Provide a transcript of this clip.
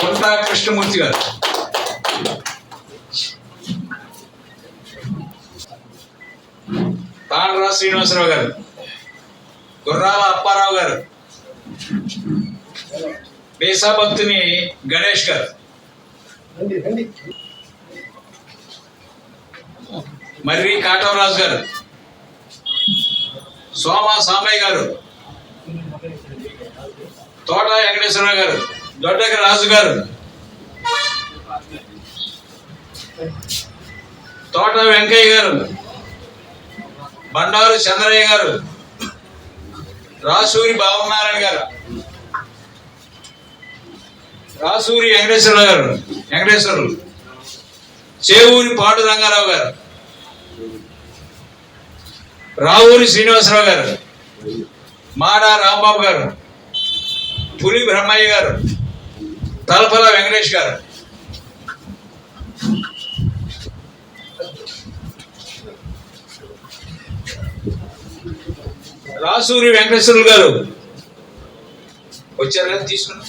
కొంత కృష్ణమూర్తి గారు. తాండ్రా శ్రీనివాసరావు గారు. గుర్రాల అప్పారావు గారు. దేశాభక్తుని గణేష్ గారు. మర్రి కాటవరాజు గారు. సోమ సామయ్య గారు. తోట వెంకటేశ్వరరావు గారు దొడ్డక రాజు గారు. తోట వెంకయ్య గారు. బండారు చంద్రయ్య గారు. రాసూరి బాబునారాయణ గారు. రాసూరి వెంకటేశ్వరరావు గారు వెంకటేశ్వరులు. చేవూరి పాడు రంగారావు గారు. రావూరి శ్రీనివాసరావు గారు. మాడా రాంబాబు గారు. పులి బ్రహ్మయ్య గారు తలపల వెంకటేష్ గారు. రాసూరి వెంకటేశ్వరులు గారు వచ్చారు? కదా తీసుకున్నా